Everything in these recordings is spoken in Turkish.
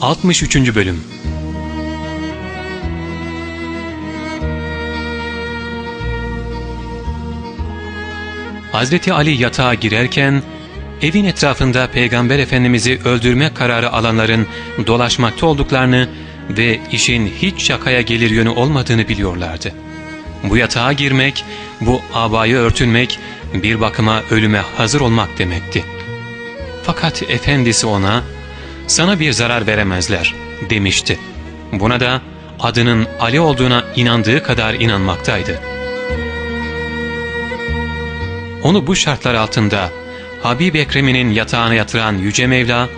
63. Bölüm Hazreti Ali yatağa girerken, evin etrafında Peygamber Efendimiz'i öldürme kararı alanların dolaşmakta olduklarını ve işin hiç şakaya gelir yönü olmadığını biliyorlardı. Bu yatağa girmek, bu abayı örtünmek, bir bakıma ölüme hazır olmak demekti. Fakat efendisi ona, sana bir zarar veremezler demişti. Buna da adının Ali olduğuna inandığı kadar inanmaktaydı. Onu bu şartlar altında Habib Ekrem'inin yatağına yatıran Yüce Mevla,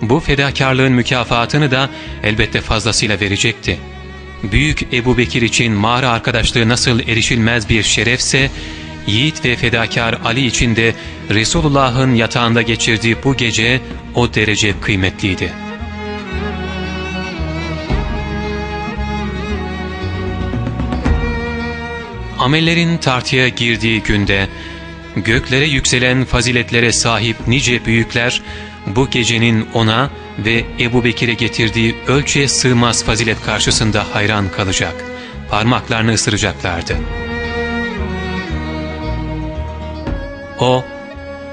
bu fedakarlığın mükafatını da elbette fazlasıyla verecekti. Büyük Ebu Bekir için mağara arkadaşlığı nasıl erişilmez bir şerefse, yiğit ve fedakar Ali için de Resulullah'ın yatağında geçirdiği bu gece o derece kıymetliydi. Amellerin tartıya girdiği günde, göklere yükselen faziletlere sahip nice büyükler, bu gecenin ona ve Ebu Bekir'e getirdiği ölçüye sığmaz fazilet karşısında hayran kalacak, parmaklarını ısıracaklardı. O,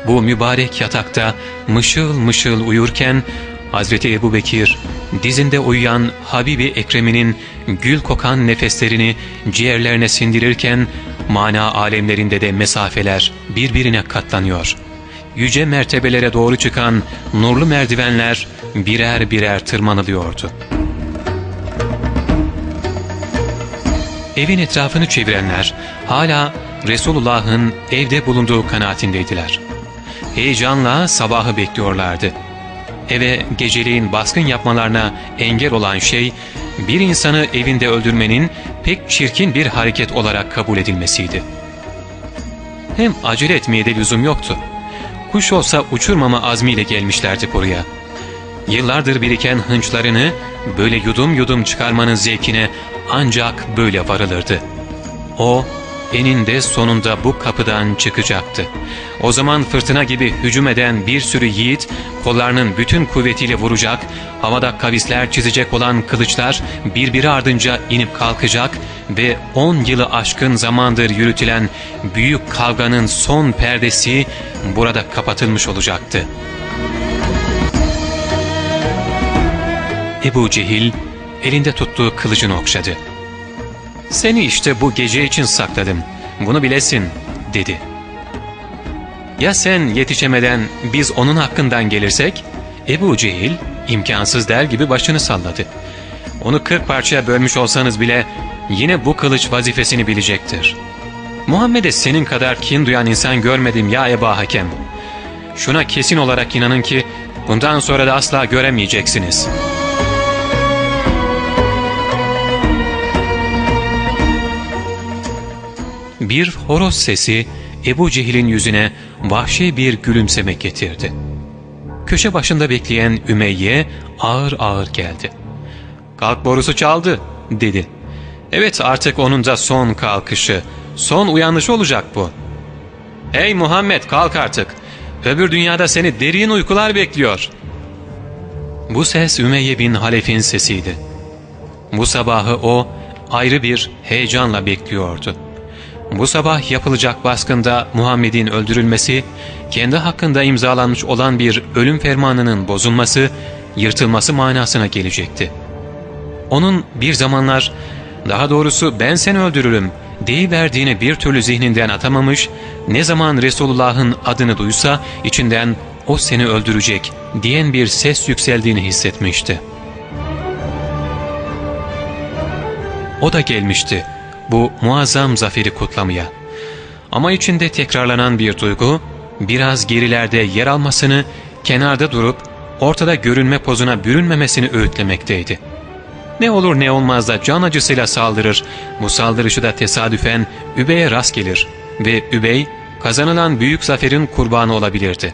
bu mübarek yatakta mışıl mışıl uyurken, Hazreti Ebu Bekir, dizinde uyuyan Habibi Ekrem'inin gül kokan nefeslerini ciğerlerine sindirirken, mana alemlerinde de mesafeler birbirine katlanıyor. Yüce mertebelere doğru çıkan nurlu merdivenler birer birer tırmanılıyordu. Evin etrafını çevirenler hala Resulullah'ın evde bulunduğu kanaatindeydiler. Heyecanla sabahı bekliyorlardı. Eve geceliğin baskın yapmalarına engel olan şey, bir insanı evinde öldürmenin pek çirkin bir hareket olarak kabul edilmesiydi. Hem acele etmeye de lüzum yoktu. Kuş olsa uçurmama azmiyle gelmişlerdi buraya. Yıllardır biriken hınçlarını böyle yudum yudum çıkarmanın zevkine ancak böyle varılırdı. O, eninde sonunda bu kapıdan çıkacaktı. O zaman fırtına gibi hücum eden bir sürü yiğit kollarının bütün kuvvetiyle vuracak, havada kavisler çizecek olan kılıçlar birbiri ardınca inip kalkacak ve on yılı aşkın zamandır yürütülen büyük kavganın son perdesi burada kapatılmış olacaktı. Ebu Cehil elinde tuttuğu kılıcını okşadı. ''Seni işte bu gece için sakladım. Bunu bilesin.'' dedi. ''Ya sen yetişemeden biz onun hakkından gelirsek?'' Ebu Cehil imkansız der gibi başını salladı. ''Onu kırk parçaya bölmüş olsanız bile yine bu kılıç vazifesini bilecektir. Muhammed'e senin kadar kin duyan insan görmedim ya Eba Hakem. Şuna kesin olarak inanın ki bundan sonra da asla göremeyeceksiniz.'' Bir horoz sesi Ebu Cehil'in yüzüne vahşi bir gülümseme getirdi. Köşe başında bekleyen Ümeyye ağır ağır geldi. ''Kalk borusu çaldı.'' dedi. ''Evet artık onun da son kalkışı, son uyanışı olacak bu.'' ''Hey Muhammed kalk artık. Öbür dünyada seni derin uykular bekliyor.'' Bu ses Ümeyye bin Halef'in sesiydi. Bu sabahı o ayrı bir heyecanla bekliyordu. Bu sabah yapılacak baskında Muhammed'in öldürülmesi, kendi hakkında imzalanmış olan bir ölüm fermanının bozulması, yırtılması manasına gelecekti. Onun bir zamanlar, daha doğrusu ben seni öldürürüm deyiverdiğini bir türlü zihninden atamamış, ne zaman Resulullah'ın adını duysa içinden o seni öldürecek diyen bir ses yükseldiğini hissetmişti. O da gelmişti bu muazzam zaferi kutlamaya. Ama içinde tekrarlanan bir duygu, biraz gerilerde yer almasını, kenarda durup ortada görünme pozuna bürünmemesini öğütlemekteydi. Ne olur ne olmaz da can acısıyla saldırır, bu saldırışı da tesadüfen Übey'e rast gelir ve Übey kazanılan büyük zaferin kurbanı olabilirdi.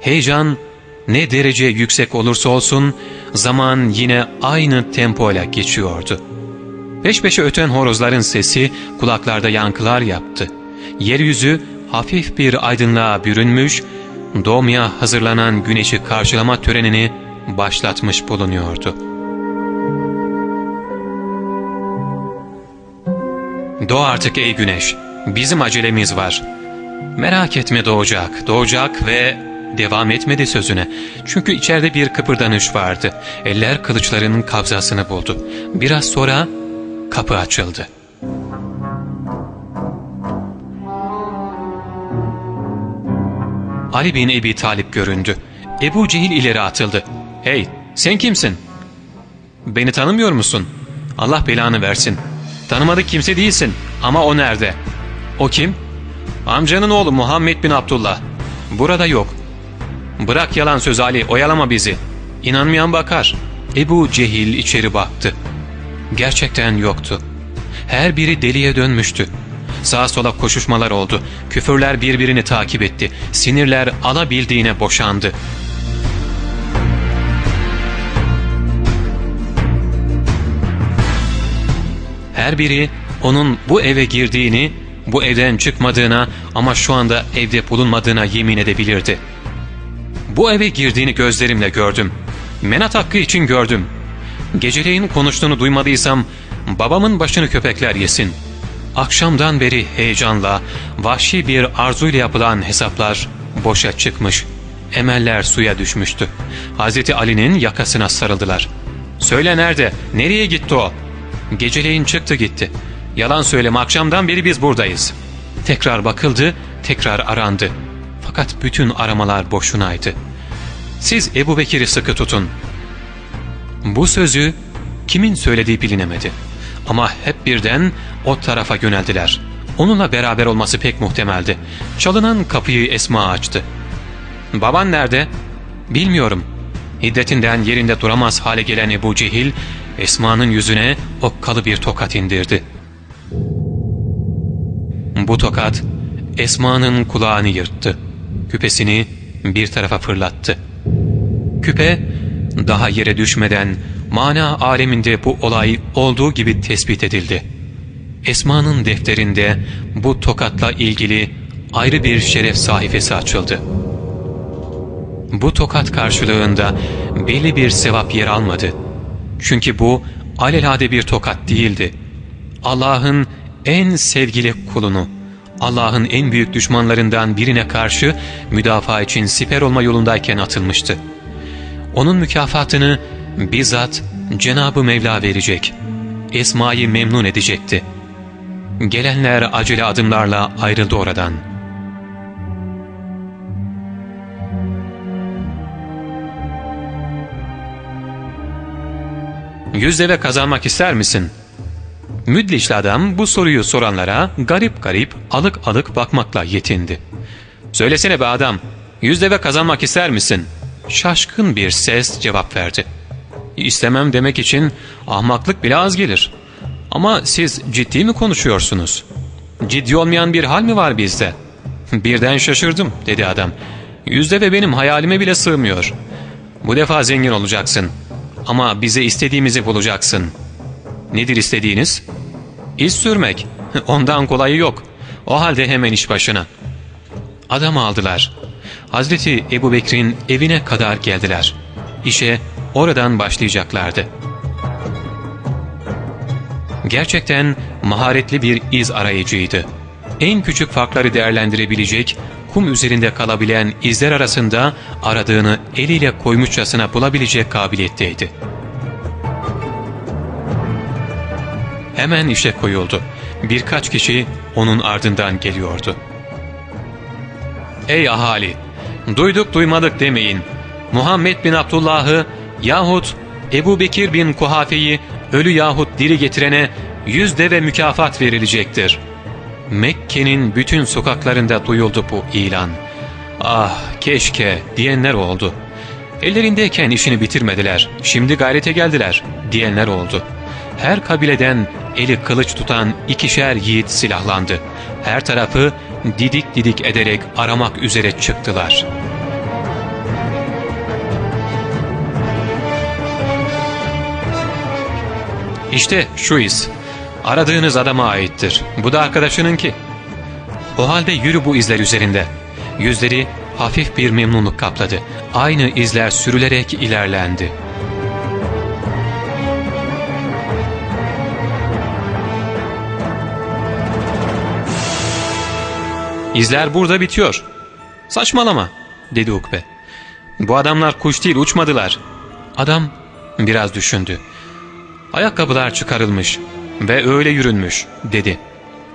Heyecan ne derece yüksek olursa olsun zaman yine aynı tempoyla geçiyordu.'' Peş peşe öten horozların sesi kulaklarda yankılar yaptı. Yeryüzü hafif bir aydınlığa bürünmüş, doğmaya hazırlanan güneşi karşılama törenini başlatmış bulunuyordu. Doğ artık ey güneş, bizim acelemiz var. Merak etme doğacak, doğacak ve devam etmedi sözüne. Çünkü içeride bir kıpırdanış vardı. Eller kılıçlarının kabzasını buldu. Biraz sonra kapı açıldı. Ali bin Ebi Talip göründü. Ebu Cehil ileri atıldı. ''Hey, sen kimsin?'' ''Beni tanımıyor musun? Allah belanı versin. Tanımadık kimse değilsin ama o nerede?'' ''O kim?'' ''Amcanın oğlu Muhammed bin Abdullah. Burada yok.'' ''Bırak yalan söz Ali, oyalama bizi. İnanmayan bakar.'' Ebu Cehil içeri baktı. Gerçekten yoktu. Her biri deliye dönmüştü. Sağa sola koşuşmalar oldu. Küfürler birbirini takip etti. Sinirler alabildiğine boşandı. Her biri onun bu eve girdiğini, bu evden çıkmadığına ama şu anda evde bulunmadığına yemin edebilirdi. Bu eve girdiğini gözlerimle gördüm. Menat hakkı için gördüm. Geceleyin konuştuğunu duymadıysam babamın başını köpekler yesin. Akşamdan beri heyecanla, vahşi bir arzuyla yapılan hesaplar boşa çıkmış. Emeller suya düşmüştü. Hazreti Ali'nin yakasına sarıldılar. ''Söyle nerede? Nereye gitti o?'' Geceleyin çıktı gitti. Yalan söyleme akşamdan beri biz buradayız. Tekrar bakıldı, tekrar arandı. Fakat bütün aramalar boşunaydı. Siz Ebu Bekir'i sıkı tutun. Bu sözü kimin söylediği bilinemedi. Ama hep birden o tarafa yöneldiler. Onunla beraber olması pek muhtemeldi. Çalınan kapıyı Esma açtı. ''Baban nerede?'' ''Bilmiyorum.'' Hiddetinden yerinde duramaz hale gelen Ebu Cehil, Esma'nın yüzüne okkalı bir tokat indirdi. Bu tokat, Esma'nın kulağını yırttı. Küpesini bir tarafa fırlattı. Küpe, daha yere düşmeden mana aleminde bu olay olduğu gibi tespit edildi. Esma'nın defterinde bu tokatla ilgili ayrı bir şeref sayfası açıldı. Bu tokat karşılığında belli bir sevap yer almadı. Çünkü bu alelade bir tokat değildi. Allah'ın en sevgili kulunu, Allah'ın en büyük düşmanlarından birine karşı müdafaa için siper olma yolundayken atılmıştı. Onun mükafatını bizzat Cenab-ı Mevla verecek. Esma'yı memnun edecekti. Gelenler acele adımlarla ayrıldı oradan. Yüz deve kazanmak ister misin? Müdlişli adam bu soruyu soranlara garip garip alık alık bakmakla yetindi. Söylesene be adam, yüz deve kazanmak ister misin? Şaşkın bir ses cevap verdi. İstemem demek için ahmaklık bile az gelir. Ama siz ciddi mi konuşuyorsunuz? Ciddi olmayan bir hal mi var bizde? Birden şaşırdım dedi adam. Yüzde ve benim hayalime bile sığmıyor. Bu defa zengin olacaksın. Ama bize istediğimizi bulacaksın. Nedir istediğiniz? İz sürmek. Ondan kolayı yok. O halde hemen iş başına. Adamı aldılar. Hazreti Ebu Bekir'in evine kadar geldiler. İşe oradan başlayacaklardı. Gerçekten maharetli bir iz arayıcıydı. En küçük farkları değerlendirebilecek, kum üzerinde kalabilen izler arasında aradığını eliyle koymuşçasına bulabilecek kabiliyetteydi. Hemen işe koyuldu. Birkaç kişi onun ardından geliyordu. Ey ahali! Duyduk duymadık demeyin. Muhammed bin Abdullah'ı yahut Ebu Bekir bin Kuhafe'yi ölü yahut diri getirene yüz deve mükafat verilecektir. Mekke'nin bütün sokaklarında duyuldu bu ilan. Ah keşke diyenler oldu. Ellerindeyken işini bitirmediler, şimdi gayrete geldiler diyenler oldu. Her kabileden eli kılıç tutan ikişer yiğit silahlandı. Her tarafı didik didik ederek aramak üzere çıktılar.'' İşte şu iz. Aradığınız adama aittir. Bu da arkadaşınınki. O halde yürü bu izler üzerinde. Yüzleri hafif bir memnunluk kapladı. Aynı izler sürülerek ilerlendi. İzler burada bitiyor. Saçmalama dedi Ukbe. Bu adamlar kuş değil uçmadılar. Adam biraz düşündü. Ayakkabılar çıkarılmış ve öyle yürünmüş dedi.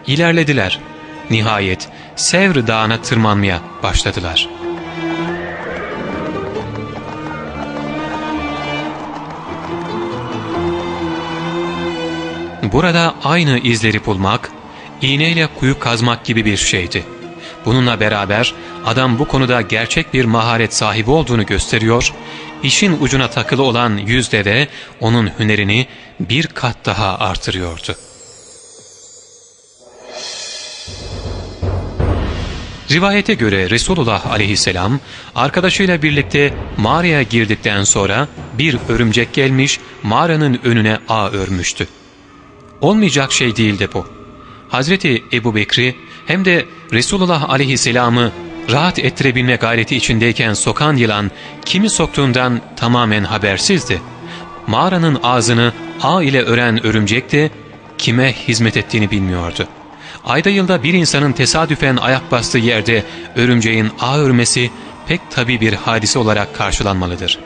İlerlediler. Nihayet Sevr Dağı'na tırmanmaya başladılar. Burada aynı izleri bulmak, iğneyle kuyu kazmak gibi bir şeydi. Bununla beraber adam bu konuda gerçek bir maharet sahibi olduğunu gösteriyor, işin ucuna takılı olan yüzde de onun hünerini bir kat daha artırıyordu. Rivayete göre Resulullah aleyhisselam arkadaşıyla birlikte mağaraya girdikten sonra bir örümcek gelmiş mağaranın önüne ağ örmüştü. Olmayacak şey değildi bu. Hazreti Ebu Bekri hem de Resulullah aleyhisselamı rahat ettirebilme gayreti içindeyken sokan yılan kimi soktuğundan tamamen habersizdi. Mağaranın ağzını ağ ile ören örümcek de kime hizmet ettiğini bilmiyordu. Ayda yılda bir insanın tesadüfen ayak bastığı yerde örümceğin ağ örmesi pek tabi bir hadise olarak karşılanmalıdır.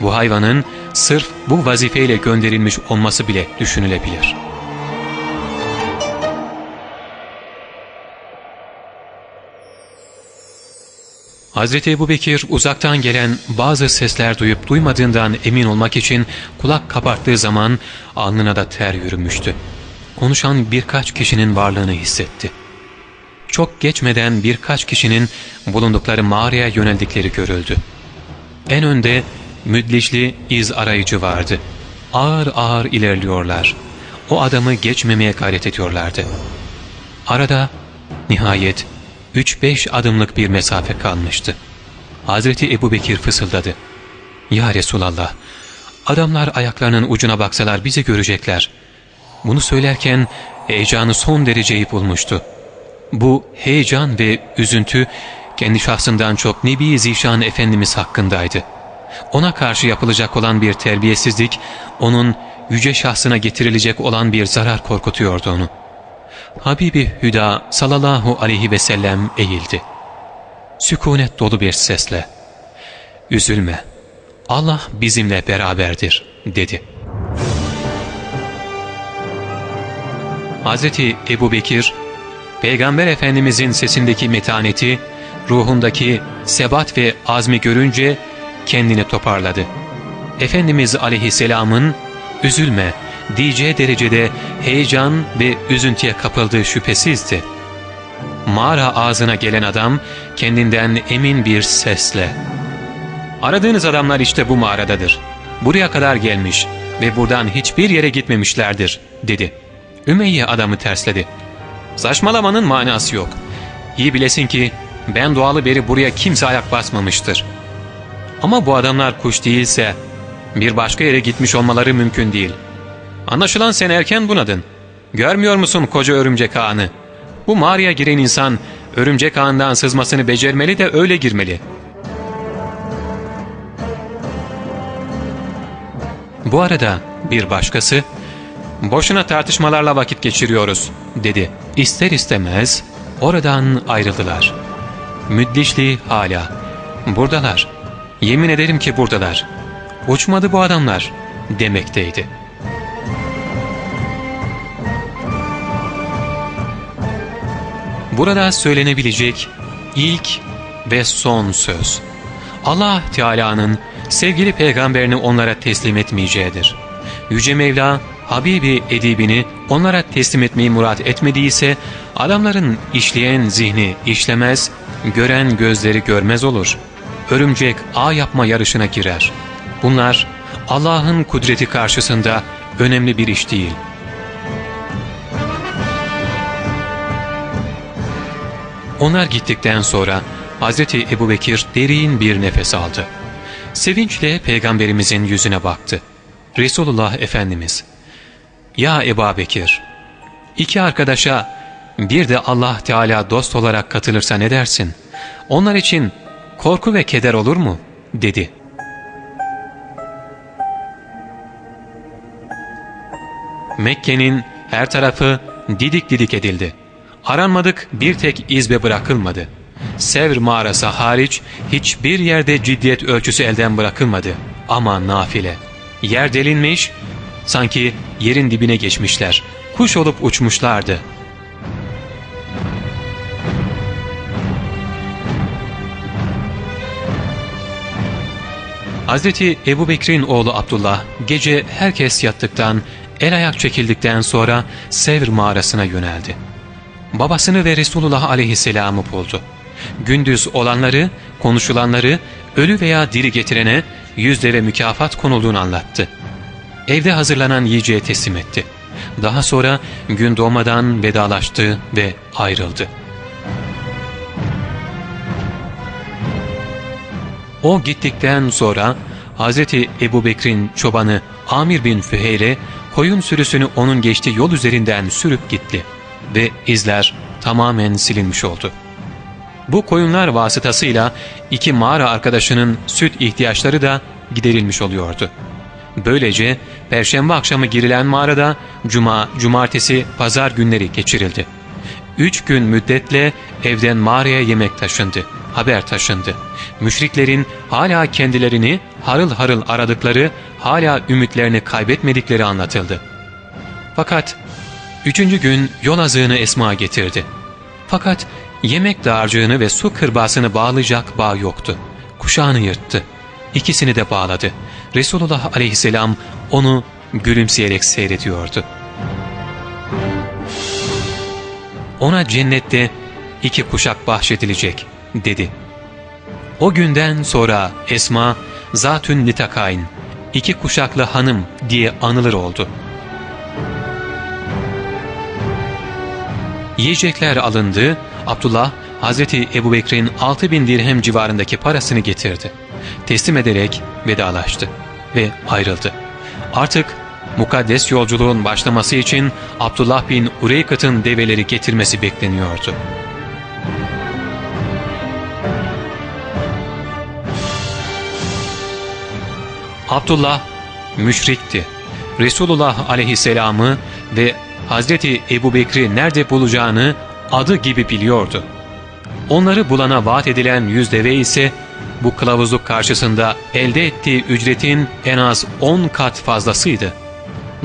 Bu hayvanın sırf bu vazifeyle gönderilmiş olması bile düşünülebilir.'' Hazreti Ebu Bekir uzaktan gelen bazı sesler duyup duymadığından emin olmak için kulak kaparttığı zaman alnına da ter yürümüştü. Konuşan birkaç kişinin varlığını hissetti. Çok geçmeden birkaç kişinin bulundukları mağaraya yöneldikleri görüldü. En önde müdlişli iz arayıcı vardı. Ağır ağır ilerliyorlar. O adamı geçmemeye gayret ediyorlardı. Arada nihayet 3-5 adımlık bir mesafe kalmıştı. Hazreti Ebu Bekir fısıldadı. ''Ya Resulallah, adamlar ayaklarının ucuna baksalar bizi görecekler.'' Bunu söylerken heyecanı son dereceyi bulmuştu. Bu heyecan ve üzüntü kendi şahsından çok Nebi Zişan Efendimiz hakkındaydı. Ona karşı yapılacak olan bir terbiyesizlik, onun yüce şahsına getirilecek olan bir zarar korkutuyordu onu. Habibi Hüda sallallahu aleyhi ve sellem eğildi. Sükunet dolu bir sesle ''Üzülme, Allah bizimle beraberdir.'' dedi. Hazreti Ebu Bekir, Peygamber Efendimizin sesindeki metaneti, ruhundaki sebat ve azmi görünce kendini toparladı. Efendimiz aleyhisselamın ''Üzülme, diyeceği derecede heyecan ve üzüntüye kapıldığı şüphesizdi. Mağara ağzına gelen adam kendinden emin bir sesle ''Aradığınız adamlar işte bu mağaradadır. Buraya kadar gelmiş ve buradan hiçbir yere gitmemişlerdir.'' dedi. Ümeyye adamı tersledi. ''Saçmalamanın manası yok. İyi bilesin ki ben doğalı beri buraya kimse ayak basmamıştır. Ama bu adamlar kuş değilse bir başka yere gitmiş olmaları mümkün değil.'' Anlaşılan sen erken bunadın. Görmüyor musun koca örümcek ağını? Bu mağaraya giren insan örümcek ağından sızmasını becermeli de öyle girmeli. Bu arada bir başkası, ''Boşuna tartışmalarla vakit geçiriyoruz.'' dedi. İster istemez oradan ayrıldılar. Müddişli hala. ''Buradalar. Yemin ederim ki buradalar. Uçmadı bu adamlar.'' demekteydi. Burada söylenebilecek ilk ve son söz. Allah Teala'nın sevgili peygamberini onlara teslim etmeyeceğidir. Yüce Mevla Habibi edibini onlara teslim etmeyi murat etmediyse adamların işleyen zihni işlemez, gören gözleri görmez olur. Örümcek ağ yapma yarışına girer. Bunlar Allah'ın kudreti karşısında önemli bir iş değil.'' Onlar gittikten sonra Hazreti Ebu Bekir derin bir nefes aldı. Sevinçle Peygamberimizin yüzüne baktı. Resulullah Efendimiz, ''Ya Ebu Bekir, iki arkadaşa bir de Allah Teala dost olarak katılırsa ne dersin? Onlar için korku ve keder olur mu? dedi. Mekke'nin her tarafı didik didik edildi. Aranmadık bir tek izbe bırakılmadı. Sevr mağarası hariç hiçbir yerde ciddiyet ölçüsü elden bırakılmadı. Ama nafile. Yer delinmiş, sanki yerin dibine geçmişler. Kuş olup uçmuşlardı. Hazreti Ebu Bekir'in oğlu Abdullah gece herkes yattıktan, el ayak çekildikten sonra Sevr mağarasına yöneldi. Babasını ve Resulullah aleyhisselamı buldu. Gündüz olanları, konuşulanları, ölü veya diri getirene yüzde ve mükafat konulduğunu anlattı. Evde hazırlanan yiyeceğe teslim etti. Daha sonra gün doğmadan vedalaştı ve ayrıldı. O gittikten sonra Hazreti Ebu Bekir'in çobanı Amir bin Füheyre koyun sürüsünü onun geçtiği yol üzerinden sürüp gitti ve izler tamamen silinmiş oldu. Bu koyunlar vasıtasıyla iki mağara arkadaşının süt ihtiyaçları da giderilmiş oluyordu. Böylece perşembe akşamı girilen mağarada cuma, cumartesi, pazar günleri geçirildi. Üç gün müddetle evden mağaraya yemek taşındı, haber taşındı. Müşriklerin hala kendilerini harıl harıl aradıkları, hala ümitlerini kaybetmedikleri anlatıldı. Fakat üçüncü gün yol azığını Esma getirdi. Fakat yemek dağarcığını ve su kırbasını bağlayacak bağ yoktu. Kuşağını yırttı. İkisini de bağladı. Resulullah aleyhisselam onu gülümseyerek seyrediyordu. Ona cennette iki kuşak bahşedilecek dedi. O günden sonra Esma Zatün Nitakayn, iki kuşaklı hanım diye anılır oldu. Yiyecekler alındı, Abdullah Hazreti Ebu Bekir'in 6000 dirhem civarındaki parasını getirdi. Teslim ederek vedalaştı ve ayrıldı. Artık mukaddes yolculuğun başlaması için Abdullah bin Ureykat'ın develeri getirmesi bekleniyordu. Abdullah müşrikti. Resulullah aleyhisselamı ve Hazreti Ebu Bekri nerede bulacağını adı gibi biliyordu. Onları bulana vaat edilen yüz deve ise bu kılavuzluk karşısında elde ettiği ücretin en az 10 kat fazlasıydı.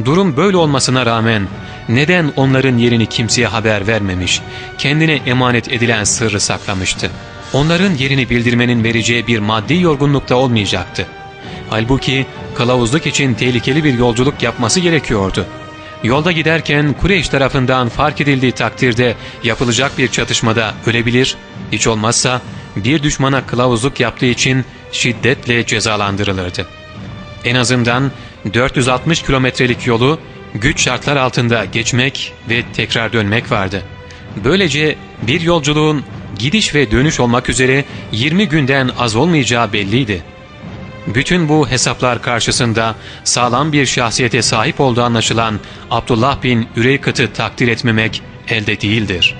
Durum böyle olmasına rağmen neden onların yerini kimseye haber vermemiş, kendine emanet edilen sırrı saklamıştı? Onların yerini bildirmenin vereceği bir maddi yorgunlukta olmayacaktı. Halbuki kılavuzluk için tehlikeli bir yolculuk yapması gerekiyordu. Yolda giderken Kureyş tarafından fark edildiği takdirde yapılacak bir çatışmada ölebilir, hiç olmazsa bir düşmana kılavuzluk yaptığı için şiddetle cezalandırılırdı. En azından 460 kilometrelik yolu güç şartlar altında geçmek ve tekrar dönmek vardı. Böylece bir yolculuğun gidiş ve dönüş olmak üzere 20 günden az olmayacağı belliydi. Bütün bu hesaplar karşısında sağlam bir şahsiyete sahip olduğu anlaşılan Abdullah bin Üreykat'ı takdir etmemek elde değildir.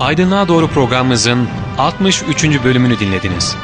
Aydınlığa Doğru programımızın 63. bölümünü dinlediniz.